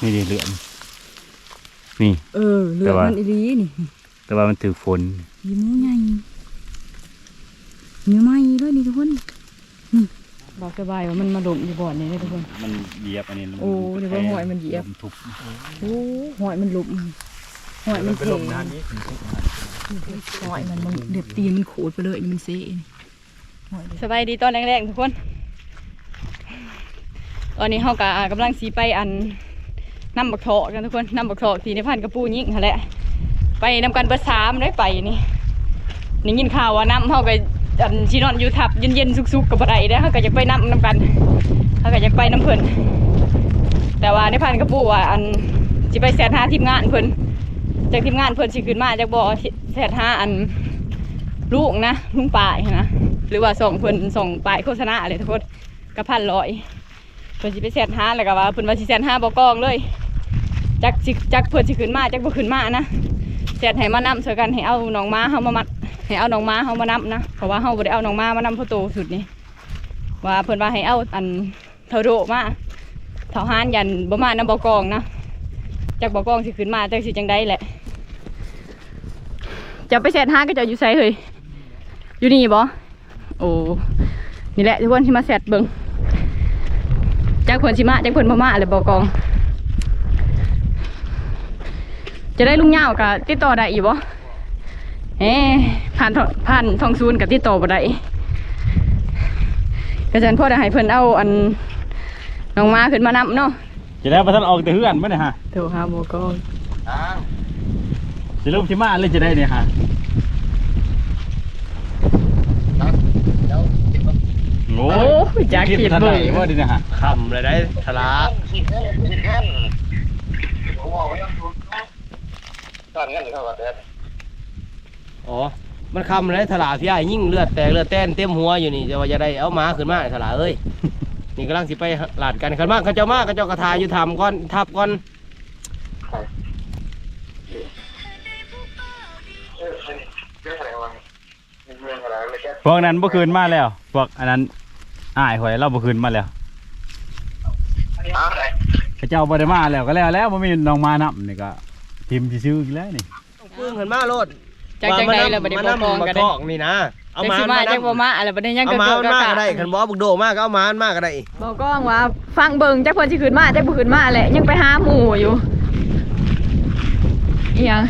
นี่ดิเหลือมนี่ เออเหลือแต่ว่ามั มันอีหลีนี่แต่ว่ามันถือฝนยีหมูใหญ่เนื้อไหม้ด้วยนี่ทุกคนนี่บอกสบายว่ามันมาหลมอยู่บ่อนนี่นะทุกคน มันเหยียบอันนี้แล้วโอ้เดี๋ยวว่าหอยมันเหยียบลทุบโอ้หอยมันหลุมหอยมันเป็นเทลมนานนี้หอยมันมันเด็บตีนมันโขดไปเลยนี่มันเซ่สบายดีตอนแรกๆทุกคน ตอนนี้เขากะกำลังสีไปอัน น้ำบักเถาะกันทุกคนน้ำบักเถาะสีในพันกระปูยิ่งหั่นแหละ ไปนำกันเบอร์สามได้ไปนี่นี่ยินข่าวว่าน้ำเขาก็อันชีนอนอยู่ทับเย็นๆสุกๆกับอะไรได้เขาก็จะไปน้ำนำกันเขาก็จะไปน้ำเพิ่นแต่ว่าในพันกระปูว่าอันสิไปแสนหาทีมงานเพิ่นจากทีมงานเพิ่นสิขึ้นมาจากบ่อแสนหาอันลูกนะลุงป่ายนะหรือว่าส่งเพิ่นส่งปลายโฆษณาอะไรทุกคนกระพันร้อย เพิ่นสิไปแสนห้าแล้วก็ว่าเพิ่นว่าสิแสนห้าบ่กองเลยจากสิจากเพิ่นสิขึ้นมาจากบ่ขึ้นมานะเสร็จให้มานำช่วยกันให้เอาน้องม้าเฮามามัดให้เอาน้องม้าเฮามานำนะเพราะว่าเฮาบ่ได้เอาน้องม้ามานำพ่อโตสุดนี่ว่าเพิ่นว่าให้เอาอันเทโดมาเทาหานยันบ่มานำบ่กองนะจากบ่กองสิขึ้นมาจักสิจังไดแหละจะไปเสร็จหาก็จะอยู่ไสเฮ้ยอยู่นี่บ่โอ้นี่แหละทุกคนที่มาเสร็จเบิ่ง จากเพิ่นสิมาจากเพิ่นบ่มาเลยบ่กอง จะได้ลุงเหย้ากับติดต่อได้อีกบ่เอ๊ะผ่านทผ่านทองซูนกับติดต่อบ่ได้กระจันพ่อได้ให้เพิ่นเอาอันน้องมาขึ้นมานำเนาะจะได้ประทันออกแต่เฮือนไหมเนี่ยฮะโทรหาบ่ก็จะลูกที่มาเลยจะได้เนี่ยฮะ โอ้โอ้ยอยากคิดทันเบิ่ได้งว่าดีนะฮะคำเลยได้ทะละขีดเงินขีดเงินผมบอกไว้ต้องดูนะตอนเงินเท่าไหร่เดือนอ๋อมันคำเลยทะละพี่ไอ้ยิ่งเลือดแตกเลือดแต้นเต็มหัวอยู่นี่จะว่าจะได้เอาหมาขึ้นมาทะละเอ้ยนี่กำลังสิไปหลาดกันขันมากเขาเจ้ามากเขาเจ้ากระทาอยู่ทำก่อนทับก่อนเออเรื่องอะไรวะเรื่องอะไรเลยแกพวกนั้นบ่คืนมาแล้วพวกอันนั้น อ้ายหอยเราบ่คืนมาแล้วอ้าวอะไรเขาเจ้าบ่ได้มาแล้วก็แล้วแล้วบ่มีน้องมานํนี่ก็ทีมสิซื้ออีกแล้วนี่ปึ้งขึ้นมาโลดจากจังไดแล้วบ่ได้มาบ่นำกองมากันทได้อกนี่นะเอาจังมาสิมามาจังบ่นำมาอะไรบ่ได้ยังเอาก็มาเกิดมันก็มากกะก็ได้ขันบอกบุกโดมากก็เอามามันมากก็ได้บ่กองว่าฟังเบิ่งจักเพิ่นสิขึ้นมาจักบ่ขึ้นมาแหละยังไปหาหมู่อยู่อีหยัง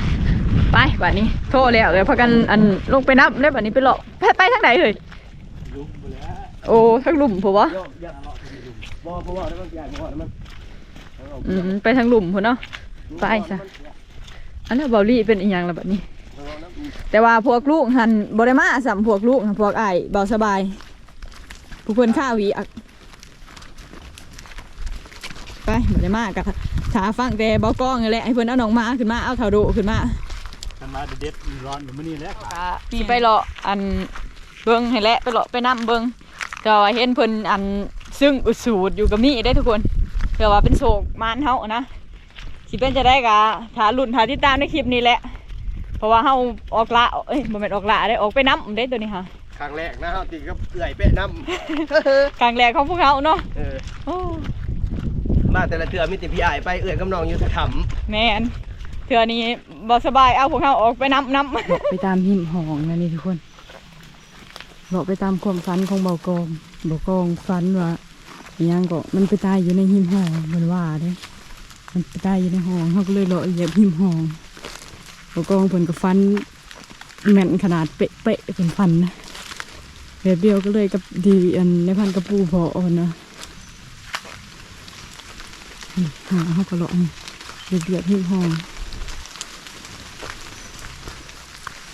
ไปบัดนี้โทรแล้วเดี๋ยวพากันอันลงไปนับได้บัดนี้ไปเลาะไปไปทางไหนเฮ้ย โอ้ทางหลุมพุ่นบ่บ่บ่บ่ได้มันใหญ่บ่ได้มันอืมไปทางหลุมพุ่นเนาะไปซะอันนั้นเบาลี่เป็นอีหยังล่ะบัดนี้ แต่ว่าพวกลูกหันบ่ได้มาสัมพวกลูกหั้นพวกอ้ายเบาสบายผู้เพิ่นข้าววีอักไปบ่ได้มากะถาฟังแต่เบากล้องนี่แหละให้เพิ่นเอาน้องมาขึ้นมาเอาเท่าโดขึ้นมากันมาเด็ดร้อนอยู่มื้อนี้แหละสิไปเลาะอันเบิ่งให้แหละไปเลาะไปนํเบิ่ง ก็ว่าเห็นเพิ่นอันซึ่งอุดสูดอยู่กับนี่ได้ทุกคนเพื่อว่าเป็นโศกมานเฮานะสิเป็นจะได้กะถ้ารุ่นถ้าติดตามในคลิปนี้แหละ เพราะว่าเฮาออกละเอ้ยบ่แม่นออกละได้ออกไปน้ำได้ตัวนี้ค่ะครั้งแรกนะเฮาติก็เอื่อยเป๊ะน้ำครั้งแรกของพวกเขาเนาะเออโอ้มาแต่ละเทื่อมีแต่พี่ไอ้ายไปเอื่อยกับน้องอยู่แต่ถ้ำแม่นเทื่อนี้บ่สบายเอาพวกเขาออกไปน้ำน้ำไปตามหิมหองนะนี่ทุกคน บอกไปตามความฝันของเบากองเบากองฝันว่าอิหยังก็มันไปตายอยู่ในหิมหองมันว่าเด้มันไปตายอยู่ในห้องเขาก็เลยเลาะเหยียบหิมหองเบากองเพิ่นก็ฟันแม่นขนาดเป๊ะๆเป็นฟันนะแบบเดียวก็เลยกับดีอันในพันกระปูพออ่อนนะหาเขาก็เลาะเดือดเดือดหิมหอง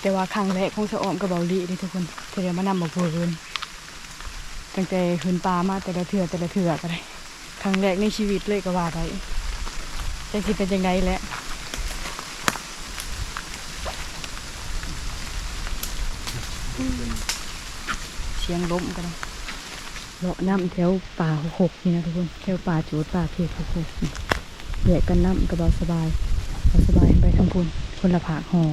แต่ว่าครั้งแรกคงจะออมกับเบาลีเลยทุกคน เธอมานำมาพูดเลยตั้งแต่ขึ้นปลามาแต่ละเถื่อแต่ละเถื่อก็ได้ครั้งแรกในชีวิตเลยก็ว่าได้จะสิเป็นยังไงแหละเสียงล้มกันเลาะน้ำแถวป่าหกนี่นะทุกคนแถวป่าจูดป่าเพกหกนี่แยกกันน้ำกระเบาสบายสบายไปทางพุ่นคนละผากหอง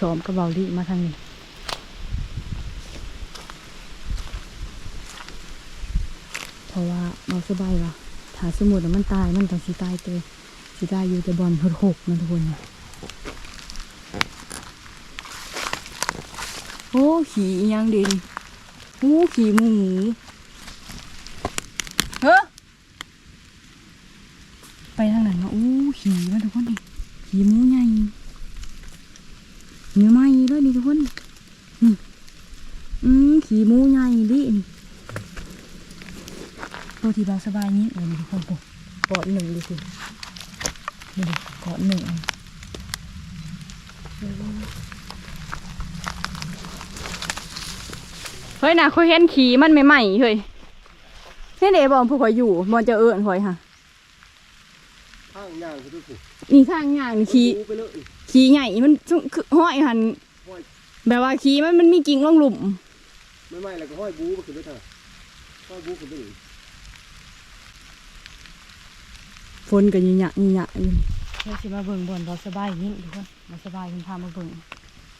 สอมกระเบาลีมาทางนี้ เพ ราะว่าเบาสบายว่ะถ้าสมมติว่มันตายมันต้องสิตายตัวสิตายอยู่แต่บอลหกนะทุกคนโอ้ขี่ยังดินโอ้ขี่หมูเฮ้อไปทางไหนเนาะโอ้ขี่มาทุกคนนี่ขี่หมูใหญ่เนื้อไหม้เลยนี่ทุกคนนี่อืมขี่หมูใหญ่ดินี่ ตัวที่เราสบายนี้เลยนี่ทุกคนปุ๊กอดหนึ่งดูสิดูดิกอดหนึ่งอันเฮ้ยนะคุยเห็นขี่มันใหม่ๆเฮ้ยนี่เดบอลผู้คอยอยู่บอลจะเอิญคอยค่ะข้างย่างคือทุกสิ่งนี่ข้างอย่างนี่ขี่ไปเลยขี่ใหญ่มันจุคือห้อยหันแบบว่าขี่มันมันมีกิ่งลงหลุมไม่ไม่แล้วก็ห้อยบูมาขึ้นไปเถอะห้อยบูขึ้นไปอีก ฝนก็ยิ่งหยะยิ่งหยะอยู่เราสิมาเบิ่งบอนเราสบายยิ่งทุกคนเราสบายคุณพามาเบิ่ง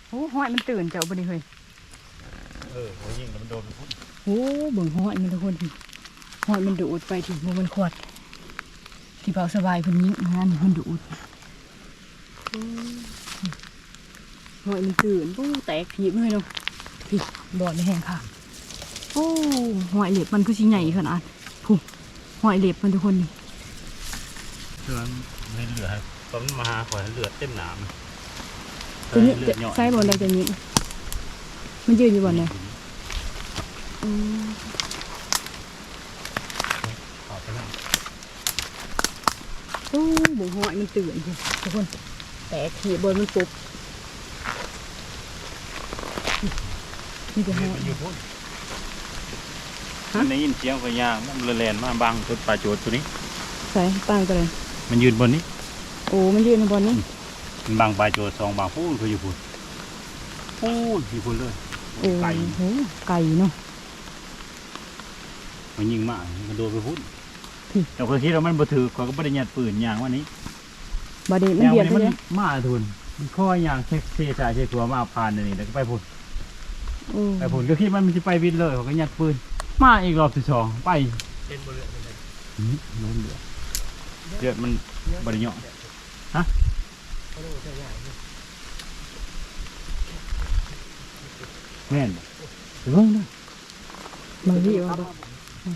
โอ้ห้อยมันตื่นเจ้าบ่ได้เฮ้ยเออโหยิงแล้วมันโดนพุ่นโอ้เบิ่งห้อยมันทุกคนทีห้อยมันดูดไปถึงมันขวดที่เบาสบายเพิ่นยิ่งนะนี่เพิ่นดูดโอ้ห้อยมันตื่นโอ้แตกผีบเลยเนาะพี่บอดในแห้งค่ะโอ้ห้อยเหล็บมันคือสิใหญ่ขนาดผู้ห้อยเหล็บมันทุกคนนี่ เพื่อนไม่เหลือตอนมาหาขอยเลือดเต็มหนามตัวนี้เลืจะอดหย่อนใส่บอลใดจะยิงมันยืนอยู่บอลไหนอืมขอบไปแล้วโอ้บุ๋หอยมันตื่นพุ่นทุกคน แตกขี่บอลมันปุ๊บนี่จะหอยอยู่พุ่นฮะมันได้ยินเสียงขอยย่างมันแลนมาบังต้นปลาโจดตัวนี้ ใส่ตั้งกันเลย มันยืนบนนี้โอ้มันยืนในบอลนี่มันบังปลาโจดสองบังพูนเขาอยู่พุ่นพูนอยู่พุ่นเลยโอ้ไก่โหไก่เนาะมันยิงมากมันโดนไปพุ่นพี่แต่คนคิดว่ามันบ่ถือเขาก็บ่ได้ยัดปืนย่างวันนี้บอดี้มันเบียดไปมันเลยมาทุนมันข้อย่างเช็คเทสายเช็คตัวมาผ่านอันนี่แล้วก็ไปพุ่นโอ้ไปพุ่นก็คิดว่ามันจะไปวินเลยเขาก็ยัดปืนมาอีกรอบที่สองไปเล่นบนเรือไปเลยหืมโน้นเดือด เดือดมันบริเนาะเขาเรียงเนี่ยแม่นเบิ่องนะบางทีว่าบ่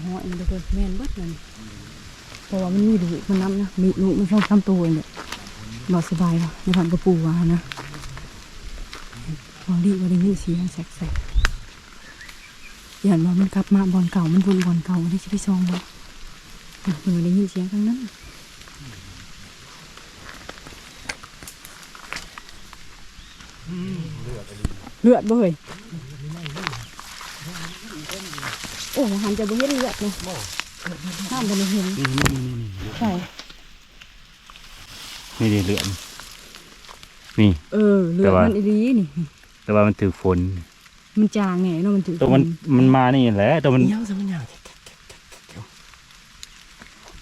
หอยมันทุกคนแม่นบิดเลยเพราะว่ามันมีดุมันน้ำนะมีดุมันช่องทำตัวเนี่ยบอสบายว่ะในผ่านกระปูว่านะบอดี้ว่าได้ยินเสียงแสกๆอย่างว่ามันกลับมาบอลเก่ามันวนบอลเก่าที่จะไปซองบอลเพิ่งได้ยินเสียงทั้งนั้น เลือดบ่เฮ้ยโอ้หันจะบ่เห็นเลือดเนาะห้ามบ่ได้เห็นนี่นี่นี่นี่ใช่นี่นี่เลือดนี่ เออเลือแต่ดมันอีหลีนี่ แต่ว่ามันถือฝน มันจางไงเนาะมันถือตัวมันมันมานี่แหละตัวมันเยวซะมันย่าง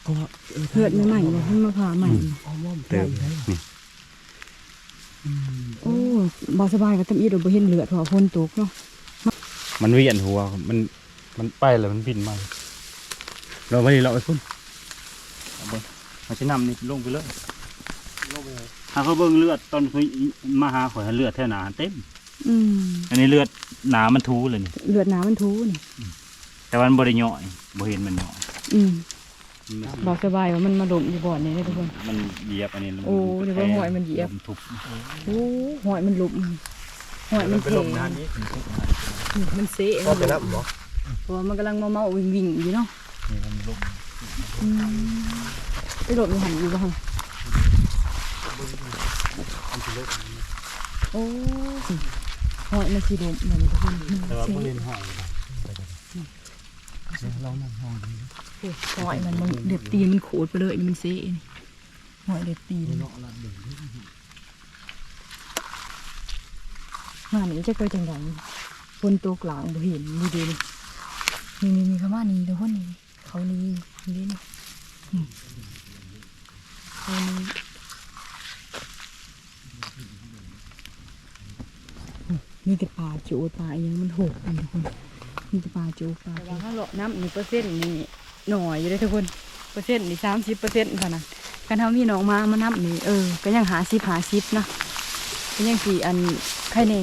ก็เลือดใหม่ๆเลยมันมาผ่าใหม่เติมนี่ โอ้บ่สบายก็ทำอีดอกบ่เห็นเลือดเพราะว่าฝนตกเนาะมันเวียนหัว มันมันไปแล้วมันบินมาเราไม่ได้เราไปพุ่นเอาเบิ่งมาใช้น้ำนี่ลงไปเลยลงไปเลยถ้าเขาเบิ่งเลือดตอนเขามาหาข่อยเลือดแท่หนาเต็มอืมอันนี้เลือดหนามันทูเลยนี่เลือดหนามันทูนี่แต่ว่ามันบริย่อยบ่เห็นมันย่อย อืมมันบ่สบายว่ามันมาดมอยู่บ่อนนี่เด้อทุกคน มันเหยียบอันนี้แล้วโอ้เดี๋ยวว่าหอยมันเหยียบลทุบโอ้หอยมันหลุมหอยมันไปเทลมน้ำนี้มันเสะก็ไปน้ำบ่เพราะว่ามันกำลังเมาๆวิ่งๆอยู่เนาะนี่มันลุกอืมไปหลบอยู่หันอยู่บ่หั่นโอ้หอยมันสิดมเหมือนทุกคนแต่ว่าเสะบ่เล่นห้อย เรานังหอยหอยมันมันเด็บตีมันโขดไปเลยมันเซ่หอยเด็บตีนหน้านี้จะเกิดจังไงบนตัวกลางบ่เห็นดูดีนี่นี่นี่นี่คำว่านี่ทุกคนนี่เขานี่นี่นี่เขานี่อืมมีแต่ปลาจดปลาอหยังมันโหกกันทุกคน มีต่ปลาโจดปลาแต่ว่าถ้าเลาะน้ำนี่เปอร์เซ็นต์นี่หน่อยอยู่เลยทุกคนเปอร์เซ็นต์นี่สามสิบเปอร์เซ็นต์เท่านั้นกันเฮามีน้องมามานับนี่เออก็ยังหา10หา10เนะก็ยังสิอันไข่แน่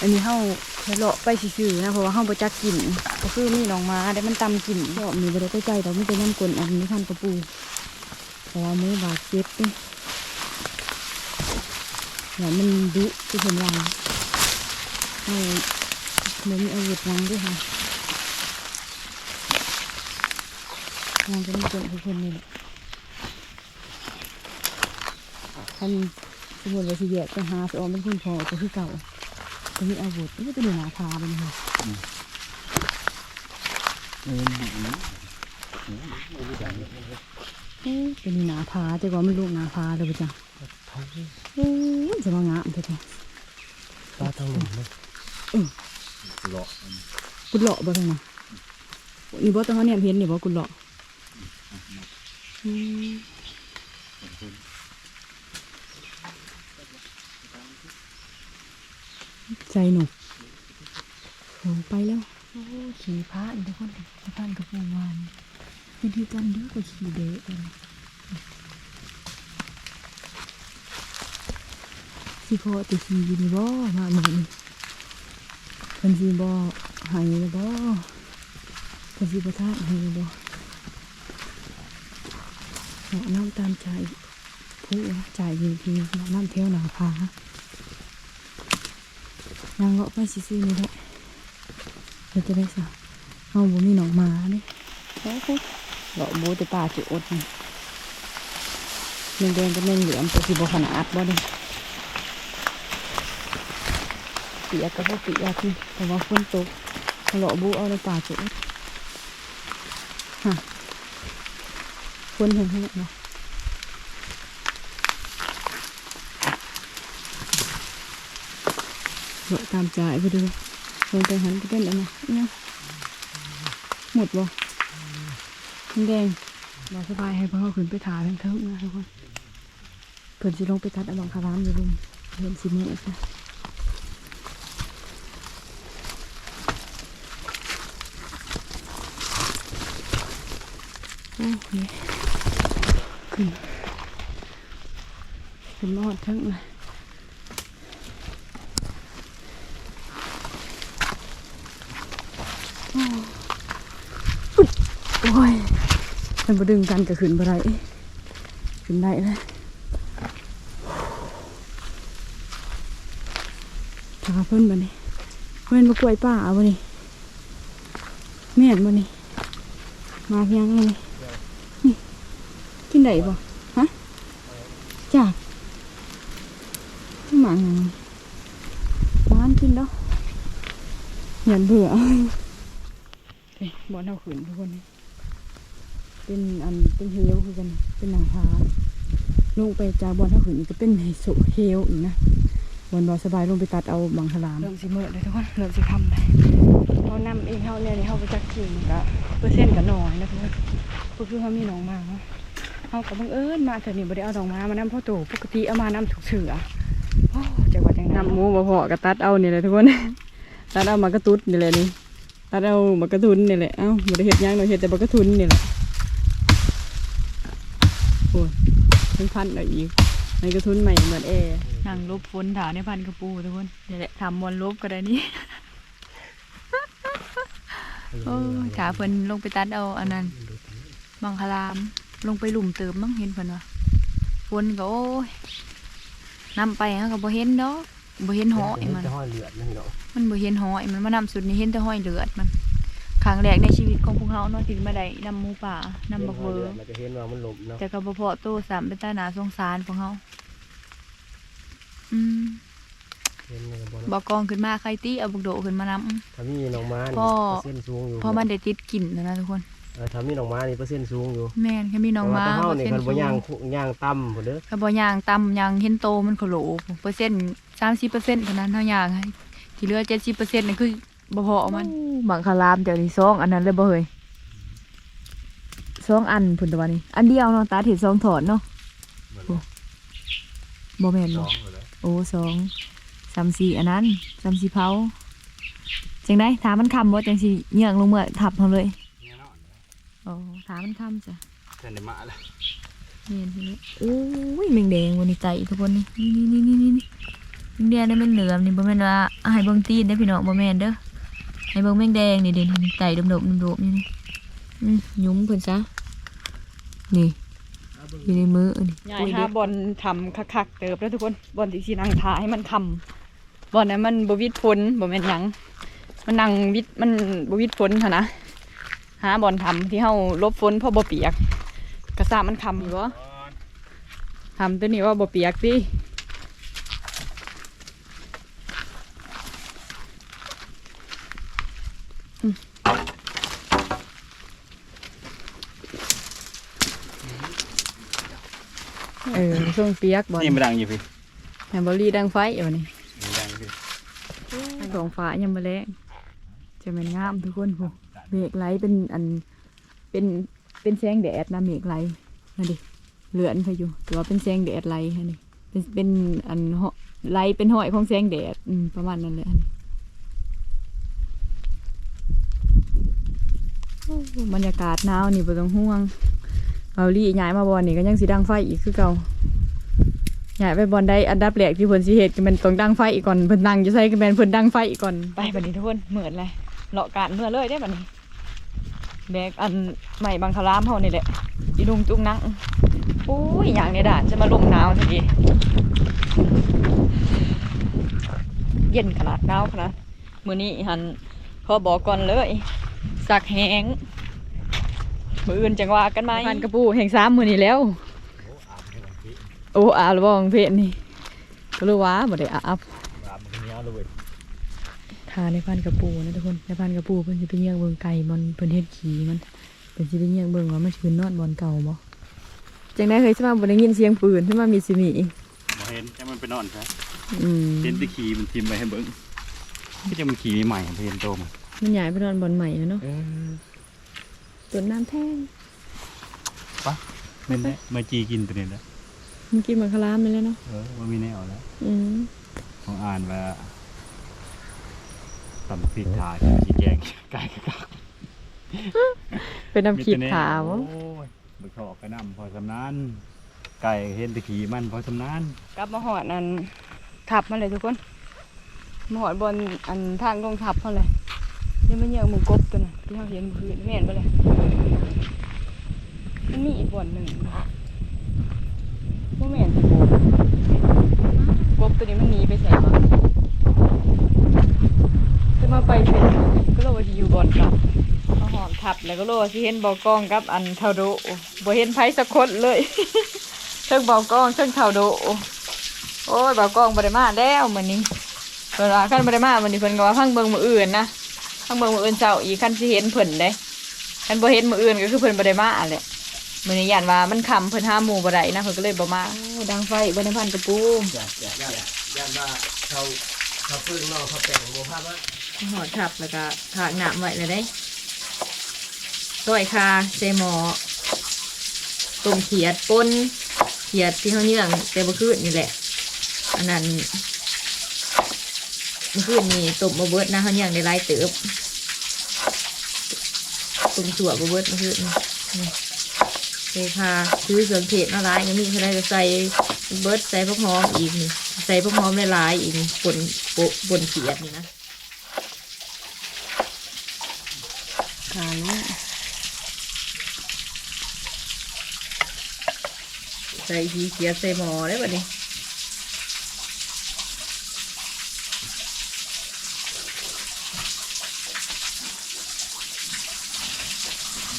อันนี้เฮาแค่เลาะไปซื่อๆนะเพราะว่าเฮาบ่จักกินก็คือมีน้องมาได้มันตำกินรอบนี้บ่ได้ไปใจแต่ไมีแต่น้ำกลนอันนี้พันกระปูเพราะว่ามือบาดเจ็บนี่เนี่ยมันดุที่เพิ่นว่า เฮาบ่มีอาวุธหยังด้วยค่ะยังจะมีคนทุกคนนี่แหละท่านสมมติว่าสิแยกไปหาไปออมเป็นคนพอก็คือเก่าก็มีอาวุธนี่ก็เป็นหนาพาไปเลยเออนี่เอ๊ะเป็นหนาพาแต่ว่ามันลูกหนาพาเลยปะจ๊ะเอ๊ะจะมางามเถอะจ้ะปลาทางหนึ่งเลย เลาะกุดเลาะบ่ทั้งนั้นนี่บ่ต้องเขาเนี่ยเห็นนี่บ่กุดเลาะใจหนุกโอ้ไปแล้วโอ้ขี่พระอีกทุกคนสะพานกระโปรงวานวิธีการเดือกว่าขี่เดะเลยสิพอติขี่ยู่นี่บ่มาหมือน เพิ่นสิบ่หายเลยบ่เพิ่นสิบ่ทานให้เลยบ่หมาะน้ำตามใจผู้จ่ายอยู่ที่หมาะน้ำเที่ยวหนาพานางเลาะไปซื่อนี่แหละเดี๋ยวจะได้สักเอาบ่มีหนองมาเนี่ยโอ้โหเลาะบูแต่ป่าจุอดนี่แดงๆก็แม่งเหลือมตัวที่บ่ขนาดบ่เด้ เปียกก็บ่เปียกนี่แต่ว่าฝนตกเลาะบูเอาในป่าจุฮะฝนเห็นไหมเนาะเลาะตามจ่ายไปดูลงไปหันไปเป็นอะไรเนี่ยหมดบ่ทั้งแดงบอสบายให้พ่อขึ้นไปถาทั้งเทิงนะทุกคนเพิ่อนสิลงไปตัดอลองคารามอยู่ลุมเห็นสิมือจ้ะโขึ้นขึ้นมอดเทิงเลยโอ้ยมันบดึงกันก็ขึ้นบ่ได้ขึ้นได้เลยถาเพิ่นบ่นี่เพิ่นบ่กล้วยป้าเอาบ่นี่แม่นบ่นี่มาเพียงนี่นี่ นได้บ่ฮะจ้าหมาหยังหวานกินแล้วเหมือนเบื่อเอ้ยบอลเท่าขืนทุกคนนี่เป็นอันเป็นเฮลคือกันเป็นหนังพาลงไปจากบอลเท่าขืนอีกก็เป็นโซเฮลอีกนะบอลบอลสบายลงไปตัดเอาบังคลามเริ่มสิเมื่อเลยทุกคนเริ่มสิคำเลยเขานำเองเขาเนี่ยนี่เขาไปจักกินกะเปอร์เซ็นต์กับน้อยนะทุกคนก็คือเขามีน้องมาเนาะ เขากับบังเอิญมาเถอะนี่บ่ได้เอาดอกมามานำพ่อโตปกติเอามานำถูกเสือโอ้จังหวัดยังนำหมูบ่พอกระตัดเอานี่เลยทุกคนตัดเอามากระตุ้ดนี่เลยนี่ตัดเอาบักกระทุนนี่แหละเอ้าบ่ได้เห็ดหยังเราเห็ดแต่บักกระทุนนี่แหละโอ้ยมันพันเอาอีกในกระทุนใหม่เหมือนแอร์นั่งลบฝนถาในพันกระปูทุกคนนี่แหละทำมวนลบก็ได้นี่โอ้ยขาเพิ่นลงไปตัดเอาอันนั้นบังคลาม ลงไปหลุมเติมมั้งเห็นเพิ่นว่าฝนก็โอ้ยนำไปฮะก็บ่เห็นดอกบ่เห็นหอยมันจะห้อยเลือดนะพี่น้องมันบ่เห็นหอยมันมานำสุดนี่เห็นแต่หอยเลือดมันครั้งแรกในชีวิตของพวกเราเนาะที่มาได้นำหมูป่านำบักเวอลืร์มันจะเห็นว่ามันหลบเนาะแต่ก็บ่พอโตสามเป็นตาหนาสงสารพวกเราอืมเห็นมันบ่บ่กองขึ้นมาใครตีเอาบักโดขึ้นมานำถ้ามีน้องม้านี่พ่อเปอร์เซ็นต์สูงอยู่เพราะมันได้ติดกลิ่นนะนะทุกคน เออถ้ามีน้องม้านี่เปอร์เซ็นต์สูงอยู่แม่นแค่มีน้องมาแต่ว่เฮานี่เปอร์คันเซ็นต์บ่ย่างสูงย่างต่ำพุ่นเด้อก็บ่ย่างต่ำย่างเห็นโตมันก็โหลเปอร์เซ็นต์30%เท่านั้นเท่าย่างให้ที่เหลือ70%นั่นคือบ่พอมันบังคลามเดี๋ยวนี้ซองอันนั้นเลยบ่เฮ้ยสองอันพุ่นตะวันนี้อันเดียวเนาะตาถิดสองถอดเนาะโอ้บ่แม่นบ่โอ้สองสามสี่อันนั้นสามสี่เผาจังได้ถามมันคำว่าจังสิเหยื่องลงเมื่อทับเขาเลย โอ้ถามมันคำจ้ะเพื่อนได้มาแล้วเห็นไหมโอ้ยแมงแดงวันนี้ไตทุกคนนี่นี่นี่นี่นี่แมงแดงได้แมงเหลือมนี่บ่แม่นว่าอาให้เบิ่งตีนได้อพี่น้องบ่แม่นเด้อให้เบิ่งแมงแดงนี่เด่นนี่ไตดำๆดำๆนี่นี่อืมหยุ้มเพิ่นซะนี่อยู่ในมือนี่ใหญ่อุ้ยฮะเด้อบอลทำคักๆเติบแล้วทุกคนบอลที่สีนังทาให้มันคำบอลนั้นมันบวิดพ้นบ่แม่นหยังมันนั่งวิดมันบวิดพ้นหั่นนะ หาบอลทำที่เฮาลบฝนเพราะบ่เปียก กระซ่ามันคำอยู่บ่ทำตัวนี้ว่าบ่เปียกสิอืมเออช่วงเปียกบอลนี่มาดังอยู่พี่แฮมเบอรี่ดังไฟอยู่นี่มาดังอยู่พี่ทางของฟ้ายังมาแล้งจะเป็นงามทุกคนพู เมฆไหลเป็นอันเป็นเป็นแสงแดดนะเมฆไหลนั่นดิเหลือนพายุแต่ว่าเป็นแสงแดดไหลฮะนี่เป็นเป็นอันหาะไหลเป็นหอยของแสงแดดประมาณนั้นเลยอันนี้บรรยากาศหนาวนี่บ่ต้องห่วงเอาลี่ย้ายมาบอลนี่ก็ยังสีดังไฟอีกคือเก่าอยากไปบอลได้อันดับแรกที่เพิ่นสิเฮ็ดก็แมันต้องดังไฟอีกก่อนเพิ่นนั่งอยู่ใส่ก็แม่นเพิ่นดังไฟอีกก่อนไปบัดนี้ทุกคนเหมือนเลยเลาะการเมื่อเลยได้บัดนี้ แบกอันใหม่บางคลามเฮานี่แหละอีดุงจุงนังอุ้ยอย่างในด่านจะมาลมหนาวทีนี้เย็นขนาดหนาวขนาดมื้อนี้หันขอบอกก่อนเลยสักแหงมื้ออื่นจังว่ากันไหมพันกระปูแห่ง3มื้อนี้แล้ว โอ้อาละบ้องเพชรนี่ก็รู้ว่าบ่ได้อาบ ทาในพันกระปูนะทุกคนในพันกระปูเพิ่นสิไปเยี่ยงเบิ่งไก่มันเพิ่นเฮ็ดขี้มันเพิ่นสิไปเยี่ยงเบิ่งว่ามันสิเป็นนอนบอนเก่าบ่จังได๋เคยสิมาบ่ได้ยินเสียงปืนที่มามีสิมีมาเห็นแค่มันไปนอนใช่อืมเห็นแตะขี่มันทิมไปให้เบิ้งที่จะมันขี่ใหม่ๆไปเห็นโตมันมันย้ายไปนอนบอนใหม่แล้วเนาะเออต้นน้ำแท่งเม่นได้มาจีกินตัวนี้แล้วมันกินมันคลามนี่แหล้วเนาะเออว่ามีแนวแล้วอืมของอ่านว่า สำสิทธาจีแกงไก่กะเป็นน้ำขีดขาวโอ้ยไปขอกระนำพอสำนานไก่เห็นแตะขี่มันพอสำนานกลับมาหอดอันทับมาเลยทุกคนมาหอดบนอันทางลงทับเขาเลยนี่มันเยี่ยงหมูกบตัวน่ะที่เราเห็นเมื่อคืนแม่นบ่เลยมันมีอีกบ่อนหนึ่งบ่แม่นสิกบกบตัวนี้มันหนีไปใส่มาจะ มาไปเป็นก็เลยว่าสิอยู่บ่อนเกับมาหอมทับแล้วก็เลยว่าสิเห็นบอกล้องกับอันเท่าโดบ่เห็นไผสักคนเลยเชิงเบากล้องเชิงเท่าโดโอ้ยเบากล้องบริมาแล้วมันนี้เพิ่นว่าขั้นบริมามันนี้เพิ่นก็ว่าพังเบิ่งมืออื่นนะพังเบิ่งมืออื่นเจ้าอีกขั้นสิเห็นเพิ่นได้ขั้นบ่เห็นมืออื่นก็คือเพิ่นบ่ได้มาแหละมื้อนี้ย่านว่ามันค่ำเพิ่นหาหมู่บ่ได้นะเพิ่นก็เลยบ่มาดังไฟบ่ได้พันกระปูย่าอย่าอย่าอย่าว่า เขาเขาพึ่งนอกเขาแต่งโมภาพว่าหอดทับแล้วก็ถากน้ำไว้เลยได้ต้อยคาเซมอต้มเขียดป่นเขียดที่เฮาเยื่องแต่บ่คืนนี่แหละ อันนั้นเมื่อคืนนี่ตบมาเบิดนะเขายังได้ไล่เติบตุ่มสัวมาเบิดเมื่อคืนนี่เลยค่ะซื้อเครื่องเทศมาหลายก็มีอะไรก็ใส่เบิร์ดใส่พวกหอมอีกนี่ ใส่พวกหอมหลายๆอีกนี่ปนโปะปนเขียดนี่นะค่ะใส่ทีเขียดใส่หม้อได้ป่ะนี่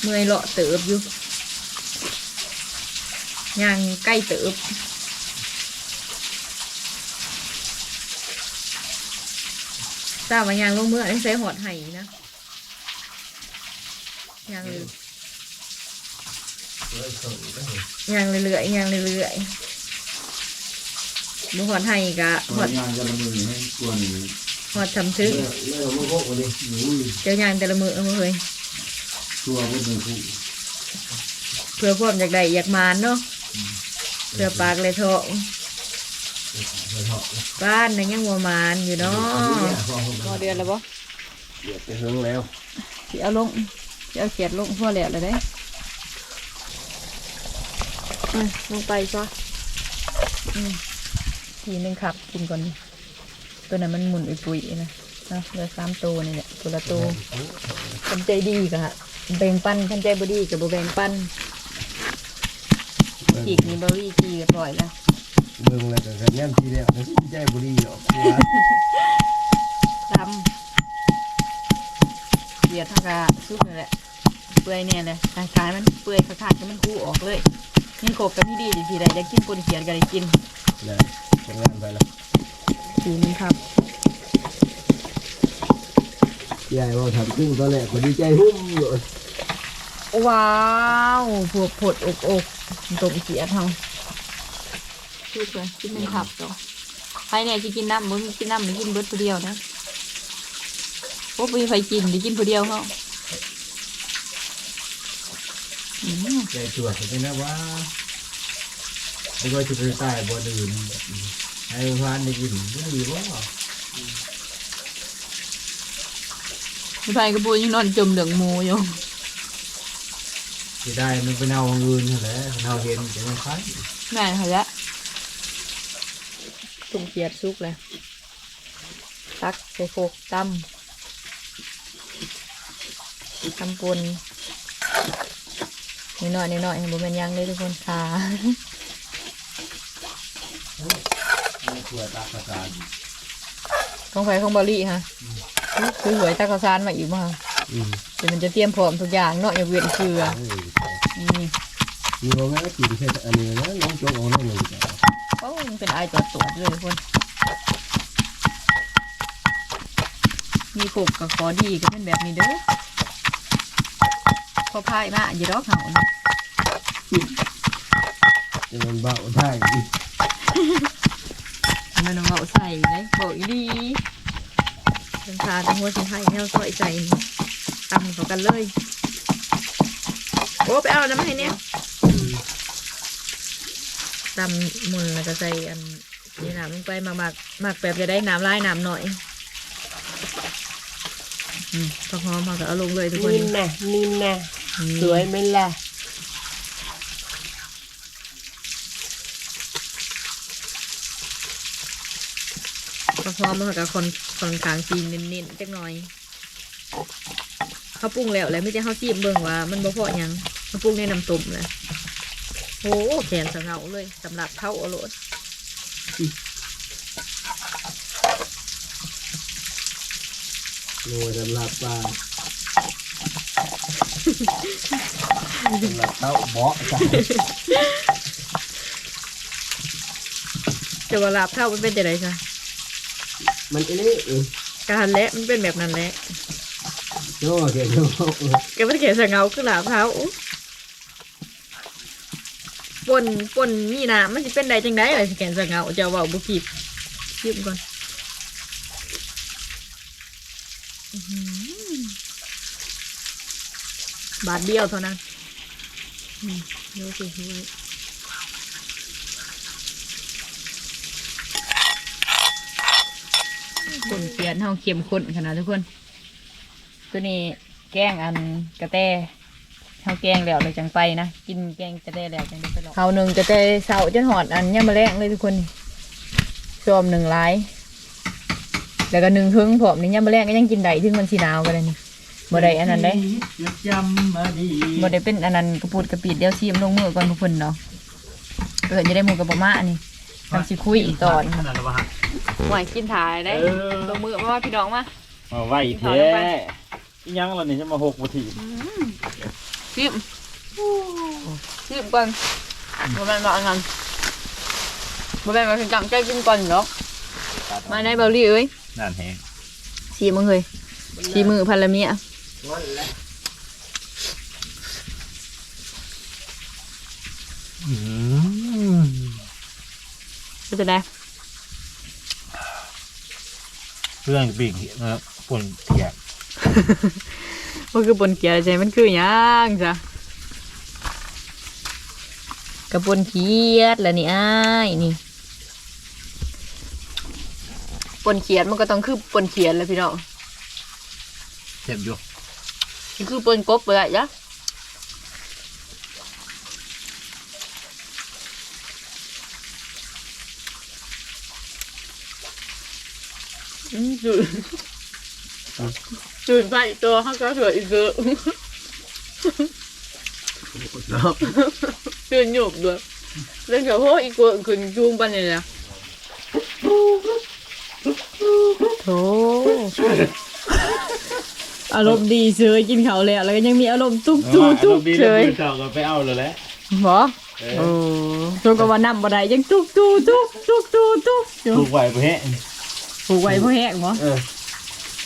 เมื่อยเลาะเติบอยู่ย่างใกล้เติบ ทราบว่ายางลงเมื่อนี่ใส่หอดไห้นะยางเลยยางเรื่อยๆยางเรื่อยๆบุหอดไห้กะหอดงานจะละมือให้ส่วนหอดทำซึ้งเลิกเลิกมาพกกันดิอุ้ยเจ้ายางแต่ละมือเอามาเลยตัวพวกเป็นผู้เพื่อความอยากได้อยากมานเนาะเพื่อปากเลยท้อง บ้านนั่นยังวัวมานอยู่เนาะพอเดือนแล้วบ่เดือดจะเฮิงแล้วสิเอาลงสิเอาเขียดลงพอแล้วเลยได้อืมลงไปซะอืมทีนึงครับกินก่อนดิตัวนั้นมันหมุนอุยๆนะนะเหลือสามตัวนี่แหละตัวละตัวคนใจดีกะแบ่งปันคนใจบดีกับบ่แบ่งปันอีกนี่บรี่กีกับปล่อยแล้ว เบิ่งแล้วก็แง่ทีเดียวก็สิใจบ่ดีหรอกดำเดียดทากาซุปนี่แหละเปื่อยเนี่ยเลยกายมันเปื่อยขาดๆก็มันคู่ออกเลยนี่โขบกับพี่ดีดีทีใดอยากกินปนเขียนก็ได้กินนะทำงานไปแล้วสีนี้ครับยายว่าทำครึ่งตอนแรกก็ดีใจหุ้มอยู่ว้าวพวกผดอกอกตกเขียดเฮา ชุดเลยกินเป็นขับต่อใครเนี่ยจะกินน้ำมึงกินน้ำมึงกินเบิดผู้เดียวนะพวกมีใครกินดิกินผู้เดียวเขาอืมใจตัวจเป็นนะว่าไม่ว่าจะไปใต้บ่อนอื่นให้พานได้กินก็ดีว่าผู้ชายกระปุยยังนอนจมเหลืองหมูอยู่จะได้มันเป็นเอาเงินนั่นแหละมันเอาเห็นจะมันคล้ายแม่ค่ะแล้ว ตุ่มเขียดซุกเลยตักใส่โคกตำตำปนนิดหน่อยนิดหน่อยให้บุเป็นหยังเลยทุกคนค่ะมันขวดตากประการของไฟของบอลลี่ฮะคือหวยตะกซานมาอีกมั้งอืมเดี๋ยวมันจะเตรียมพร้อมทุกอย่างเนาะอย่าเวียนเกลือนี่มีว่าแม่กินแค่อันนี้นะน้องโจ๊กเอาหน่อยหนึ่งจ้ะโอ้ มันเป็นไอตัวตัวๆเลยทุกคน มีขบกับขอดีก็เป็นแบบนี้เด้อพอพายมาอย่าดอกเขานะจะมันเบาได้อีกมันเอาใส่เลยบอกอีดีเป็นชาทั้งหัวสิให้แนวซอยใส่นี่ตำเขากันเลย โอ้ไปเอาน้ำให้เนี่ย ตำมุนแล้วก็ใส่อันนี่น้ำลงไปมาหมักหมักแบบจะได้น้ำลายน้ำหน่อยอืมพอหอมมาก็เอาลงเลยทุกคนนี่นะนี่นะนี่สวยไหมล่ะพอหอมมาก็คนคนกลางซีนเน้นๆจักหน่อยเขาปรุงแล้วแหล้วไม่ใช่เขาจิ้มเบิ่งว่า มันบ่พอหยังเขาปรุงในน้ำต้มเลย โอ้แขนสะเหงาเลยสำหรับเท่าโอรสโน่สำหรับปลาสำหรับเต้าเบาะจ้ะจะว่าลาบเท่ามันเป็นจะไรคะมันอันนี้เองการและมันเป็นแบบนั้นแหละโน่เขียนโน่เออแกมันแขนสะเหงาคือลาบเท่า ปนปนนี่นะมันจะเป็นใดจังไดอะไรแขนสะเงาจะเว่าบุกิบยืมก่อนบาทเดียวเท่านั้นดูสิดูไว้คนเขียนเฮาเข้มข้นขนาดทุกคน ตัวนี้แกงอันกระแต เฮาแกงแล้วเลยจังไปนะ กินแกงกระแตแล้วจังได้ไปหรอกเขาหนึ่งกระแตเสาจนหอดอันย่ามมาแรงเลยทุกคนนี่ชมหนึ่งหลายแล้วก็หนึ่งถึงผมนี่ย่ามมาแรงก็ยังกินได้ถึงมันสีหนาวกันเลยนี่บ่ได้อันนั้นได้จำมาดีบ่ได้เป็นอันนั้นกระปุดกระปิดเดี๋ยวซีมลงมือก่อนทุกคนเนาะเกิดจะได้หมูกับปะมาอันนี้ทำสิคุยอีกตอนขนาดละวะหวยกินถ่ายได้เออลงมือมาว่าพี่น้องมามาไหวแท้อีหยังเรานี่จะมาหกนา ทีซิมซิมก่อนบ่แม่นว่าอันนั้นบ่แม่นว่าถึงจังใจกินก่อนหรอกมาในเบาลี่เอ้ยนั่นแฮงสีมึงเฮ้ยสีมือพันละเมียอืมก็จะได้เรื่องปีกเออปุ่นเทียบ มันคือปนเกียร์ใจมันคือหยังจ้ะกระปนเขียดแล้วนี่อ้ายนี่ปนเขียดมันก็ต้องคือปนเขียดแล้วพี่น้องเจ็บอยู่นี่คือปนกบเลยอะะอืมดู จุดไปตัวเขาก็สวยอีกเยอะจุดหยุบด้วยเล่นกับพวกอีกคนขึ้นจูงไปเนี่ยนะโถอารมณ์ดีเฉยกินเขาวแล้วแล้วก็ยังมีอารมณ์ตุ๊กตุ๊กตุ๊กเฉยเจ้าก็ไปเอาเลยแหละบอโอ้จนกับว่านำบ่ได้ยังตุ๊กตุ๊กตุ๊กตุ๊กตุ๊กตุ๊กอยู่ถูกไหวไปแฮะผูกไว้พ่อแห้งบ่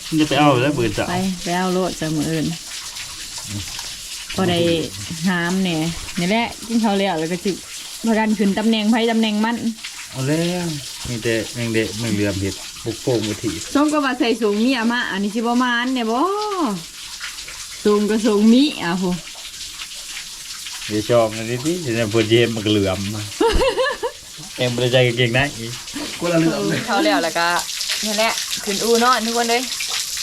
มันจะไปเอาแล้วเบื่อจ้ะไปไปเอาโลดจากมืออื่นพอได้หามเนี่ยนี่แหละกินข้าวแล้วแล้วก็จิพากันขึ้นตำแหน่งไผตำแหน่งมันเอาแล้วมีแต่แมงเดะแมงเรือมเห็ดปุกโป่งมือถีบส้มก็ว่าใส่สูงมีอะมาอันนี้สิบ่มานเนี่ยบ่สูงก็สูงมีอะพูเดี๋ยวชอบนะนี่ที่จะปวดเย็นมันก็เหลื่อมมาเองบริใจเก่งๆนะอีคนละเหลื่อมเลยข้าวแล้วแล้วก็นี่แหละขึ้นอูเนาะทุกคนเลย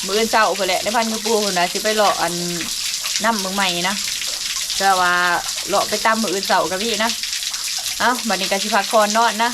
มืออื่นเช้าพุ่นแหละในพันกระปูคนนะสิไปเลาะอันน้ำมือใหม่นะก็ว่าเลาะไปตามมืออื่นเช้ากับพี่นะเอ้าบัดนี้ก็สิพักคอนนอนนะ